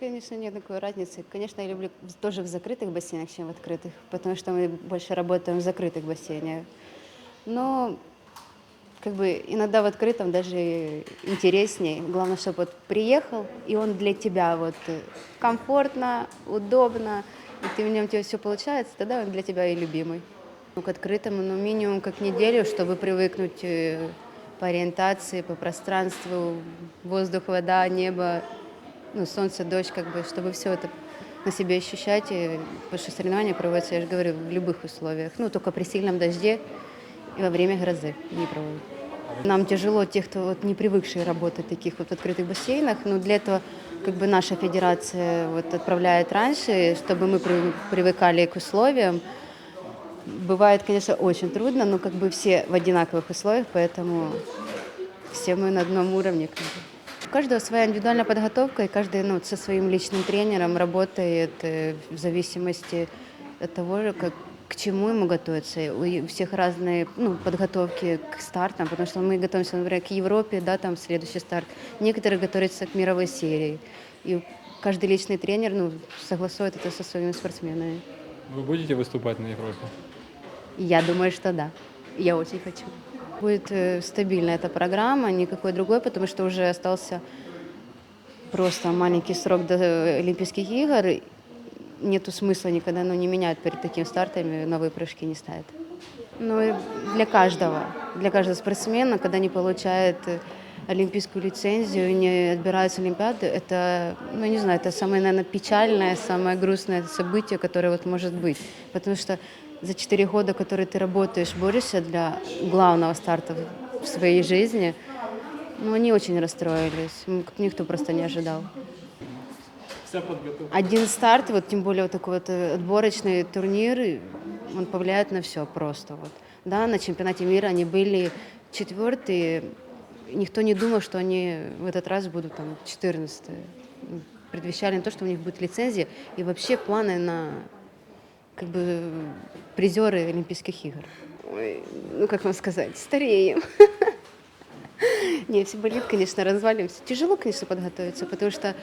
конечно, нет такой разницы. Конечно, я люблю тоже в закрытых бассейнах, чем в открытых, потому что мы больше работаем в закрытых бассейнах. Но как бы иногда в открытом даже интереснее. Главное, чтобы вот приехал, и он для тебя вот э, комфортно, удобно, и ты в нем тебе все получается, тогда он для тебя и любимый. Ну, к открытому, ну, минимум как неделю, чтобы привыкнуть э, по ориентации, по пространству, воздух, вода, небо, ну, солнце, дождь, как бы, чтобы все это на себе ощущать, и, потому что соревнования проводятся, я же говорю, в любых условиях, ну, только при сильном дожде и во время грозы не проводят. Нам тяжело, тех, кто вот не привыкшие работать в таких вот открытых бассейнах, но для этого как бы наша федерация вот отправляет раньше, чтобы мы при- привыкали к условиям. Бывает, конечно, очень трудно, но как бы все в одинаковых условиях, поэтому все мы на одном уровне. Как бы. У каждого своя индивидуальная подготовка, и каждый ну, со своим личным тренером работает э, в зависимости от того, как, к чему ему готовиться. У всех разные ну, подготовки к стартам, потому что мы готовимся, например, к Европе, да, там следующий старт. Некоторые готовятся к мировой серии. И каждый личный тренер ну, согласует это со своими спортсменами. Вы будете выступать на Европе? Я думаю, что да. Я очень хочу. Будет э, стабильная эта программа, никакой другой, потому что уже остался просто маленький срок до э, Олимпийских игр. Нету смысла никогда ну, не меняют перед такими стартами, новые прыжки не ставят. Ну и для каждого, для каждого спортсмена, когда не получает э, олимпийскую лицензию не отбирают с Олимпиады, это, ну не знаю, это самое, наверное, печальное, самое грустное событие, которое вот может быть. Потому что за четыре года, которые ты работаешь, борешься для главного старта в своей жизни, ну они очень расстроились. Никто просто не ожидал. Вся подготовка. Один старт, вот тем более вот такой вот э, отборочный турнир, он повлияет на все просто. Вот. Да, на чемпионате мира они были четвертые, никто не думал, что они в этот раз будут там 14 Предвещали не то, что у них будет лицензия, и вообще планы на как бы призеры Олимпийских игр. Ой, ну как вам сказать, стареем. Не, все болит, конечно, развалимся. Тяжело, конечно, подготовиться, потому что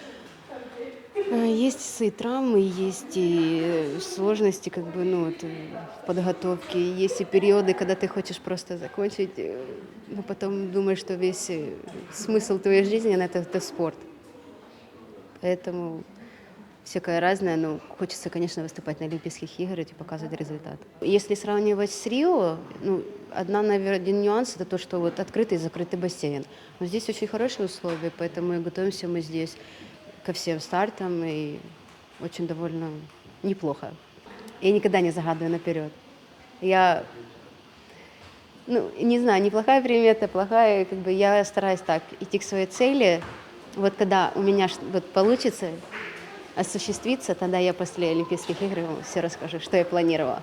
Э, Есть и травмы, есть и сложности как бы, ну, вот, в есть и периоды, когда ты хочешь просто закончить, э, но потом думаешь, что весь э, смысл твоей жизни это, это спорт. Поэтому всякое разное, но хочется, конечно, выступать на Олимпийских играх и показывать результат. Если сравнивать с Рио, ну, одна, наверное, один нюанс это то, что вот открытый и закрытый бассейн. Но здесь очень хорошие условия, поэтому и готовимся мы здесь ко всем стартам и очень довольно неплохо. Я никогда не загадываю наперед. Я, ну, не знаю, неплохая примета, плохая, как бы я стараюсь так идти к своей цели. Вот когда у меня вот получится осуществиться, тогда я после Олимпийских игр все расскажу, что я планировала.